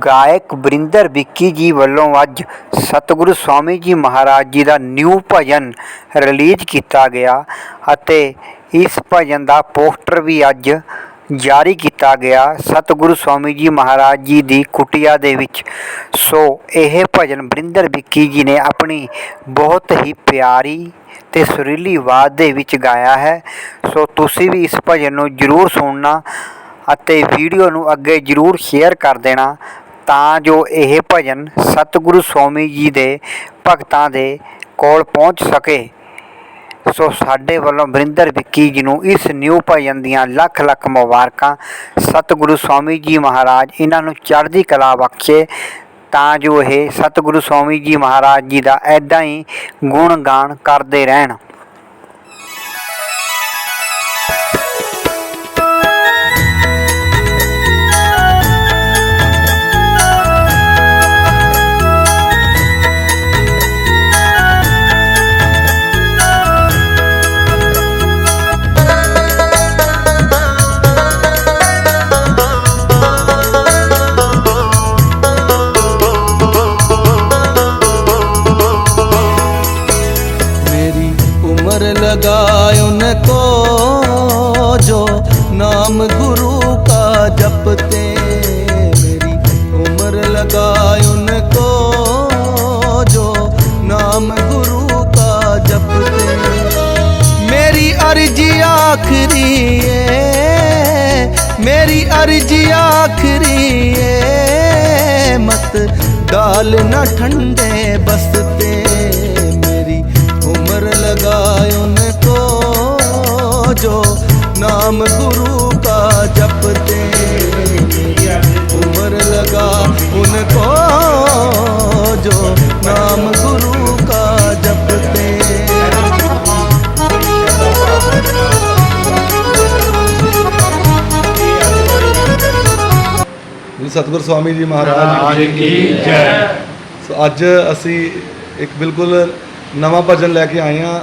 ਗਾਇਕ ਵਰਿੰਦਰ ਵਿੱਕੀ ਜੀ ਵੱਲੋਂ ਅੱਜ ਸਤਿਗੁਰੂ ਸਵਾਮੀ ਜੀ ਮਹਾਰਾਜ ਜੀ ਦਾ ਨਿਊ ਭਜਨ ਰਿਲੀਜ਼ ਕੀਤਾ ਗਿਆ ਅਤੇ ਇਸ ਭਜਨ ਦਾ ਪੋਸਟਰ ਵੀ ਅੱਜ ਜਾਰੀ ਕੀਤਾ ਗਿਆ ਸਤਿਗੁਰੂ ਸਵਾਮੀ ਜੀ ਮਹਾਰਾਜ ਜੀ ਦੀ ਕੁਟੀਆ ਦੇ ਵਿੱਚ। ਸੋ ਇਹ ਭਜਨ ਵਰਿੰਦਰ ਵਿੱਕੀ ਜੀ ਨੇ ਆਪਣੀ ਬਹੁਤ ਹੀ ਪਿਆਰੀ ਤੇ ਸੁਰੀਲੀ ਆਵਾਜ਼ ਦੇ ਵਿੱਚ ਗਾਇਆ ਹੈ। ਸੋ ਤੁਸੀਂ ਵੀ ਇਸ ਭਜਨ ਨੂੰ ਜ਼ਰੂਰ ਸੁਣਨਾ ਅਤੇ ਵੀਡੀਓ ਨੂੰ ਅੱਗੇ ਜ਼ਰੂਰ ਸ਼ੇਅਰ ਕਰ ਦੇਣਾ। ਤਾਂ ਜੋ ਇਹ ਭਜਨ ਸਤਿਗੁਰੂ ਸਵਾਮੀ ਜੀ ਦੇ ਭਗਤਾਂ ਦੇ ਕੋਲ ਪਹੁੰਚ ਸਕੇ। ਸੋ ਸਾਡੇ ਵੱਲੋਂ ਵਰਿੰਦਰ ਵਿੱਕੀ ਜੀ ਨੂੰ ਇਸ ਨਿਊ ਭਜਨ ਦੀਆਂ ਲੱਖ ਲੱਖ ਮੁਬਾਰਕਾਂ। ਸਤਿਗੁਰੂ ਸਵਾਮੀ ਜੀ ਮਹਾਰਾਜ, ਇਹਨਾਂ ਨੂੰ ਚੜ੍ਹਦੀ ਕਲਾ ਬਖਸ਼ੇ। ਤਾਂ ਜੋ ਇਹ ਸਤਿਗੁਰੂ ਸਵਾਮੀ ਜੀ ਮਹਾਰਾਜ ਜੀ ਦਾ ਐਦਾਂ ਹੀ ਗੁਣ ਗਾਣ ਕਰਦੇ ਰਹਿਣ। लगाए उनको जो नाम गुरु का जपते मेरी उम्र लगाए उनको जो नाम गुरु का जपते मेरी अर्जी आखिरी है मेरी अर्जी आखिरी है मत डालना ठंडे बसते मेरी उम्र लगाए उनको जो नाम गुरु का जपते मेरी उम्र लगा उनको जो नाम गुरु का जपते ਗੁਰੂ ਸਤਿਗੁਰ ਸਵਾਮੀ ਜੀ ਮਹਾਰਾਜ ਜੀ ਕੀ ਜੈ ਸੋ ਅੱਜ ਅਸੀਂ ਇੱਕ ਬਿਲਕੁਲ ਨਵਾਂ ਭਜਨ ਲੈ ਕੇ ਆਏ ਹਾਂ,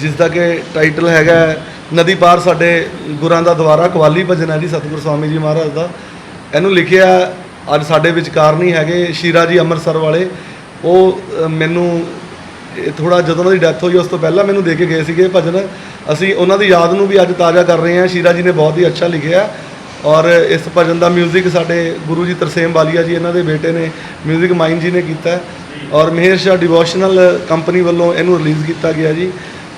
ਜਿਸ ਦਾ ਕਿ ਟਾਈਟਲ ਹੈਗਾ ਨਦੀ ਪਾਰ ਸਾਡੇ ਗੁਰਾਂ ਦਾ ਦੁਆਰਾ ਕਵਾਲੀ ਭਜਨ ਹੈ ਜੀ, ਸਤਿਗੁਰ ਸਵਾਮੀ ਜੀ ਮਹਾਰਾਜ ਦਾ। ਇਹਨੂੰ ਲਿਖਿਆ ਅੱਜ ਸਾਡੇ ਵਿਚਕਾਰ ਨਹੀਂ ਹੈਗੇ, ਸ਼ੀਰਾ ਜੀ ਅੰਮ੍ਰਿਤਸਰ ਵਾਲੇ। ਉਹ ਮੈਨੂੰ ਥੋੜਾ ਜਦੋਂ ਉਹਨਾਂ ਦੀ ਡੈਥ ਹੋਈ, ਉਸ ਤੋਂ ਪਹਿਲਾਂ ਮੈਨੂੰ ਦੇ ਕੇ ਗਏ ਸੀਗੇ ਭਜਨ। ਅਸੀਂ ਉਹਨਾਂ ਦੀ ਯਾਦ ਨੂੰ ਵੀ ਅੱਜ ਤਾਜ਼ਾ ਕਰ ਰਹੇ ਹਾਂ। ਸ਼ੀਰਾ ਜੀ ਨੇ ਬਹੁਤ ਹੀ ਅੱਛਾ ਲਿਖਿਆ। ਔਰ ਇਸ ਭਜਨ ਦਾ 뮤직 ਸਾਡੇ ਗੁਰੂ ਜੀ ਤਰਸੇਮ ਵਾਲੀਆ ਜੀ ਇਹਨਾਂ ਦੇ ਬੇਟੇ ਨੇ 뮤직 ਮਾਈਨ ਜੀ ਨੇ ਕੀਤਾ ਹੈ। ਔਰ ਮਿਹਰ ਸ਼ਾਹ ਡਿਵੋਸ਼ਨਲ ਕੰਪਨੀ ਵੱਲੋਂ ਇਹਨੂੰ ਰਿਲੀਜ਼ ਕੀਤਾ ਗਿਆ ਜੀ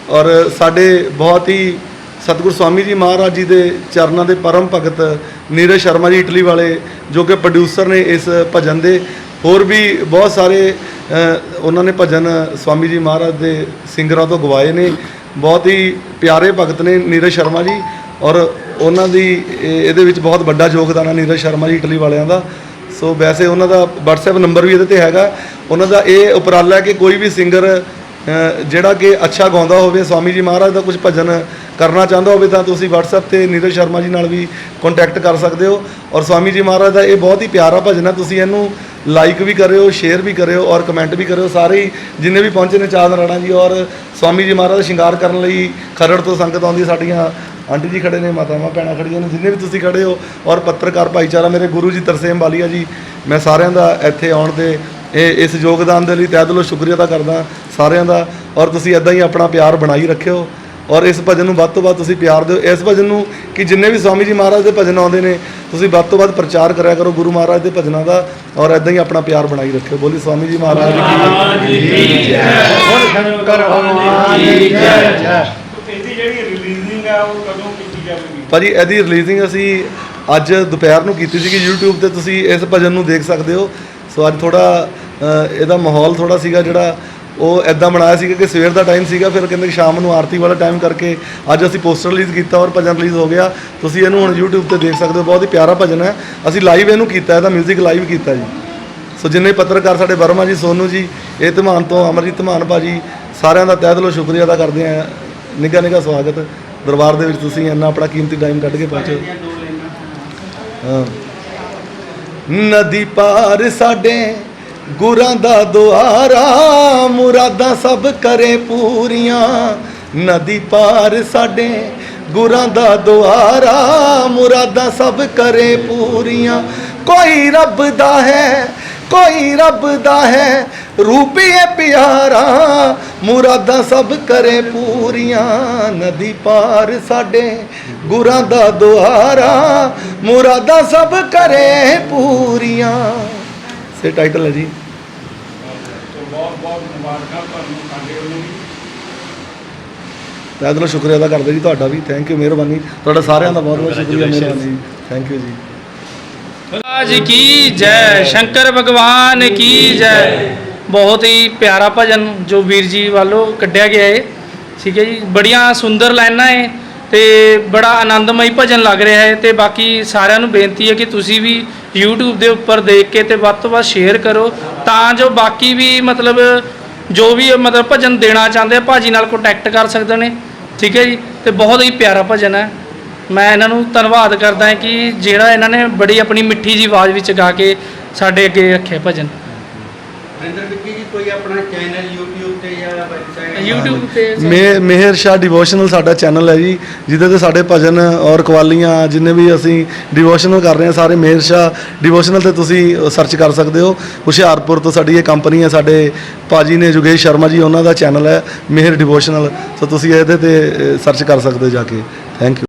ਔਰ ਸਾਡੇ ਬਹੁਤ ਹੀ ਸਤਿਗੁਰ ਸਵਾਮੀ ਜੀ ਮਹਾਰਾਜ ਜੀ ਦੇ ਚਰਨਾਂ ਦੇ ਪਰਮ ਭਗਤ ਨੀਰਜ ਸ਼ਰਮਾ ਜੀ ਇਟਲੀ ਵਾਲੇ ਜੋ ਕਿ ਪ੍ਰੋਡਿਊਸਰ ਨੇ ਇਸ ਭਜਨ ਦੇ ਹੋਰ ਵੀ ਬਹੁਤ ਸਾਰੇ ਅ, ਉਹਨਾਂ ਨੇ ਭਜਨ ਸਵਾਮੀ ਜੀ ਮਹਾਰਾਜ ਦੇ ਸਿੰਗਰਾਂ ਤੋਂ ਗਵਾਏ ਨੇ ਬਹੁਤ ਹੀ ਪਿਆਰੇ ਭਗਤ ਨੇ ਨੀਰਜ ਸ਼ਰਮਾ ਜੀ ਔਰ ਉਹਨਾਂ ਦੀ, ਇਹ- ਇਹਦੇ ਵਿੱਚ ਬਹੁਤ ਵੱਡਾ ਯੋਗਦਾਨ ਹੈ ਨੀਰਜ ਸ਼ਰਮਾ ਜੀ ਇਟਲੀ ਵਾਲਿਆਂ ਦਾ। ਸੋ ਵੈਸੇ ਉਹਨਾਂ ਦਾ WhatsApp ਨੰਬਰ ਵੀ ਇਹਦੇ ਤੇ ਹੈਗਾ। ਉਹਨਾਂ ਦਾ ਇਹ ਉਪਰਾਲਾ ਹੈ ਕਿ ਕੋਈ ਵੀ ਸਿੰਗਰ ਜਿਹੜਾ ਕਿ ਅੱਛਾ ਗਾਉਂਦਾ ਹੋਵੇ, ਸਵਾਮੀ ਜੀ ਮਹਾਰਾਜ ਦਾ ਕੁਝ ਭਜਨ ਕਰਨਾ ਚਾਹੁੰਦਾ ਹੋਵੇ, ਤਾਂ ਤੁਸੀਂ WhatsApp ਤੇ ਨੀਰਜ ਸ਼ਰਮਾ ਜੀ ਨਾਲ ਵੀ ਕੰਟੈਕਟ ਕਰ ਸਕਦੇ ਹੋ। ਔਰ ਸਵਾਮੀ ਜੀ ਮਹਾਰਾਜ ਦਾ ਇਹ ਬਹੁਤ ਹੀ ਪਿਆਰਾ ਭਜਨ ਹੈ ਤੁਸੀਂ ਇਹਨੂੰ ਲਾਈਕ ਵੀ ਕਰਿਓ ਸ਼ੇਅਰ ਵੀ ਕਰਿਓ ਔਰ ਕਮੈਂਟ ਵੀ ਕਰਿਓ। ਸਾਰੇ ਹੀ ਜਿੰਨੇ ਵੀ ਪਹੁੰਚੇ ਨੇ ਚਾঁਦ ਰਾਣਾ ਜੀ ਔਰ ਸਵਾਮੀ ਜੀ ਮਹਾਰਾਜ ਦਾ ਸ਼ਿੰਗਾਰ ਕਰਨ ਲਈ ਖਰੜ ਤੋਂ ਸੰਗਤ ਆਉਂਦੀ ਸਾਡੀਆਂ ਆਂਟੀ ਜੀ ਖੜੇ ਨੇ ਮਾਤਾਵਾਂ ਭੈਣਾਂ ਖੜੀਆਂ ਨੇ ਜਿੰਨੇ ਵੀ ਤੁਸੀਂ ਖੜੇ ਹੋ ਔਰ ਪੱਤਰਕਾਰ ਭਾਈਚਾਰਾ ਮੇਰੇ ਗੁਰੂ ਜੀ ਤਰਸੇਮ ਵਾਲੀਆ ਜੀ ਮੈਂ ਸਾਰਿਆਂ ਦਾ ਇੱਥੇ ਆਉਣ ਤੇ ਇਹ ਇਸ ਯੋਗਦਾਨ ਦੇ ਲਈ ਤਹਿ ਦਿਲੋਂ ਸ਼ੁਕਰੀਆ ਅਦਾ ਕਰਦਾ ਸਾਰਿਆਂ ਦਾ ਔਰ ਤੁਸੀਂ ਇਦਾਂ ਹੀ ਆਪਣਾ ਪਿਆਰ ਬਣਾਈ ਰੱਖਿਓ ਔਰ ਇਸ ਭਜਨ ਨੂੰ ਵੱਧ ਤੋਂ ਵੱਧ ਤੁਸੀਂ ਪਿਆਰ ਦਿਓ ਇਸ ਭਜਨ ਨੂੰ ਕਿ ਜਿੰਨੇ ਵੀ ਸਵਾਮੀ ਜੀ ਮਹਾਰਾਜ ਦੇ ਭਜਨ ਆਉਂਦੇ ਨੇ ਤੁਸੀਂ ਵੱਧ ਤੋਂ ਵੱਧ ਪ੍ਰਚਾਰ ਕਰਿਆ ਕਰੋ ਗੁਰੂ ਮਹਾਰਾਜ ਦੇ ਭਜਨਾਂ ਦਾ ਔਰ ਇਦਾਂ ਹੀ ਆਪਣਾ ਪਿਆਰ ਬਣਾਈ ਰੱਖਿਓ ਬੋਲੀ ਸਵਾਮੀ ਜੀ ਮਹਾਰਾਜ ਕੀ ਇਹਦੀ ਜਿਹੜੀ ਰਿਲੀਜ਼ਿੰਗ ਆ ਉਹ ਭਾਜੀ, ਇਹਦੀ ਰਿਲੀਜ਼ਿੰਗ ਅਸੀਂ ਅੱਜ ਦੁਪਹਿਰ ਨੂੰ ਕੀਤੀ ਸੀਗੀ YouTube ਤੇ, ਤੁਸੀਂ ਇਸ ਭਜਨ ਨੂੰ ਦੇਖ ਸਕਦੇ ਹੋ। ਸੋ ਅੱਜ ਥੋੜਾ ਇਹਦਾ ਮਾਹੌਲ ਥੋੜਾ ਸੀਗਾ ਜਿਹੜਾ ਉਹ ਐਦਾਂ ਬਣਾਇਆ ਸੀਗਾ ਕਿ ਸਵੇਰ ਦਾ ਟਾਈਮ ਸੀਗਾ, ਫਿਰ ਕਹਿੰਦੇ ਕਿ ਸ਼ਾਮ ਨੂੰ ਆਰਤੀ ਵਾਲਾ ਟਾਈਮ ਕਰਕੇ ਅੱਜ ਅਸੀਂ ਪੋਸਟਰ ਰਿਲੀਜ਼ ਕੀਤਾ ਔਰ ਭਜਨ ਰਿਲੀਜ਼ ਹੋ ਗਿਆ। ਤੁਸੀਂ ਇਹਨੂੰ ਹੁਣ YouTube ਤੇ ਦੇਖ ਸਕਦੇ ਹੋ, ਬਹੁਤ ਹੀ ਪਿਆਰਾ ਭਜਨ ਹੈ। ਅਸੀਂ ਲਾਈਵ ਇਹਨੂੰ ਕੀਤਾ, ਇਹਦਾ 뮤직 ਲਾਈਵ ਕੀਤਾ ਜੀ। ਸੋ ਜਿੰਨੇ ਪੱਤਰਕਾਰ ਸਾਡੇ ਵਰਮਾ ਜੀ, ਸੋਨੂ ਜੀ, ਇਹ ਧਮਾਨ ਤੋਂ, ਅਮਰਜੀਤ ਧਮਾਨ ਭਾਜੀ, ਸਾਰਿਆਂ ਦਾ ਤਹਿ ਦਿਲੋਂ ਸ਼ੁਕਰੀਆ ਅਦਾ ਕਰਦੇ ਆ ਨਿੱਘਾ ਨਿੱਘਾ ਸਵਾਗਤ। ਦਰਬਾਰ ਦੇ ਵਿੱਚ ਤੁਸੀਂ ਇੰਨਾ ਆਪਣਾ ਕੀਮਤੀ ਟਾਈਮ ਕੱਢ ਕੇ ਪਹੁੰਚੇ ਹਾਂ। ਨਦੀ ਪਾਰ ਸਾਡੇ ਗੁਰਾਂ ਦਾ ਦੁਆਰਾ, ਮੁਰਾਦਾਂ ਸਭ ਕਰੇ ਪੂਰੀਆਂ। ਨਦੀ ਪਾਰ ਸਾਡੇ ਗੁਰਾਂ ਦਾ ਦੁਆਰਾ, ਮੁਰਾਦਾਂ ਸਭ ਕਰੇ ਪੂਰੀਆਂ। ਕੋਈ ਰੱਬ ਦਾ ਹੈ, ਕੋਈ ਰੱਬ ਦਾ ਹੈ ਰੂਪੀ ਹੈ ਪਿਆਰਾ, ਮੁਰਾਦਾਂ ਸਭ ਕਰੇ ਪੂਰੀਆਂ। ਨਦੀ ਪਾਰ ਸਾਡੇ ਗੁਰਾਂ ਦਾ ਦੁਆਰਾ, ਮੁਰਾਦਾਂ ਸਭ ਕਰੇ ਪੂਰੀਆਂ। ਸੇ ਟਾਈਟਲ ਹੈ ਜੀ। ਬਹੁਤ ਬਹੁਤ ਮੁਬਾਰਕਾਂ ਤੁਹਾਨੂੰ ਸਾਡੇ ਵੱਲੋਂ ਵੀ ਤਾਂ ਇਹਦਾ ਸ਼ੁਕਰੀਆ ਅਦਾ ਕਰਦੇ ਜੀ ਤੁਹਾਡਾ ਵੀ। ਥੈਂਕ ਯੂ ਮਿਹਰਬਾਨੀ। ਤੁਹਾਡਾ ਸਾਰਿਆਂ ਦਾ ਬਹੁਤ ਬਹੁਤ ਸ਼ੁਕਰੀਆ, ਮਿਹਰਬਾਨੀ। ਥੈਂਕ ਯੂ ਜੀ। ਰਾਜ ਕੀ ਜੈ? ਸ਼ੰਕਰ ਭਗਵਾਨ ਕੀ ਜੈ? ਬਹੁਤ ਹੀ ਪਿਆਰਾ ਭਜਨ ਜੋ ਵੀਰ ਜੀ ਵੱਲੋਂ ਕੱਢਿਆ ਗਿਆ ਹੈ ਠੀਕ ਹੈ ਜੀ, ਬੜੀਆਂ ਸੁੰਦਰ ਲਾਈਨਾਂ ਹੈ ਤੇ ਬੜਾ ਆਨੰਦਮਈ ਭਜਨ ਲੱਗ ਰਿਹਾ ਹੈ ਤੇ ਬਾਕੀ ਸਾਰਿਆਂ ਨੂੰ ਬੇਨਤੀ ਹੈ ਕਿ ਤੁਸੀਂ ਵੀ YouTube ਦੇ ਉੱਪਰ ਦੇਖ ਕੇ ਤੇ ਵੱਧ ਤੋਂ ਵੱਧ ਸ਼ੇਅਰ ਕਰੋ ਤਾਂ ਜੋ ਬਾਕੀ ਵੀ ਮਤਲਬ ਜੋ ਵੀ ਮਤਲਬ ਭਜਨ ਦੇਣਾ ਚਾਹੁੰਦੇ ਆ, ਭਾਜੀ ਨਾਲ ਕੰਟੈਕਟ ਕਰ ਸਕਦੇ ਨੇ। ਠੀਕ ਹੈ ਜੀ, ਤੇ ਬਹੁਤ ਹੀ ਪਿਆਰਾ ਭਜਨ ਹੈ। ਮੈਂ ਇਹਨਾਂ ਨੂੰ ਧੰਨਵਾਦ ਕਰਦਾ ਹਾਂ ਕਿ ਜਿਹੜਾ ਇਹਨਾਂ ਨੇ ਬੜੀ ਆਪਣੀ ਮਿੱਠੀ ਜੀ ਆਵਾਜ਼ ਵਿੱਚ ਗਾ ਕੇ ਸਾਡੇ ਅੱਗੇ ਰੱਖਿਆ ਭਜਨ। ਰਿੰਦਰ ਵਿੱਕੀ ਜੀ ਕੋਈ ਆਪਣਾ ਚੈਨਲ YouTube ਤੇ ਜਾਂ ਵੈਬਸਾਈਟ YouTube ਤੇ ਮੇ ਮੇਹਰ ਸ਼ਾਹ ਡਿਵੋਸ਼ਨਲ ਸਾਡਾ ਚੈਨਲ ਹੈ ਜੀ ਜਿਹਦੇ ਤੇ ਸਾਡੇ ਭਜਨ ਔਰ ਕਵਾਲੀਆਂ ਜਿੰਨੇ ਵੀ ਅਸੀਂ ਡਿਵੋਸ਼ਨਲ ਕਰ ਰਹੇ ਹਾਂ ਸਾਰੇ ਮੇਹਰ ਸ਼ਾਹ ਡਿਵੋਸ਼ਨਲ ਤੇ ਤੁਸੀਂ ਸਰਚ ਕਰ ਸਕਦੇ ਹੋ। ਹੁਸ਼ਿਆਰਪੁਰ ਤੋਂ ਸਾਡੀ ਇਹ ਕੰਪਨੀ ਹੈ ਸਾਡੇ ਪਾਜੀ ਨੇ ਜੁਗੇਸ਼ ਸ਼ਰਮਾ ਜੀ ਉਹਨਾਂ ਦਾ ਚੈਨਲ ਹੈ ਮੇਹਰ ਡਿਵੋਸ਼ਨਲ ਸੋ ਤੁਸੀਂ ਇਹਦੇ ਤੇ ਸਰਚ ਕਰ ਸਕਦੇ ਹੋ ਜਾ ਕੇ। Thank you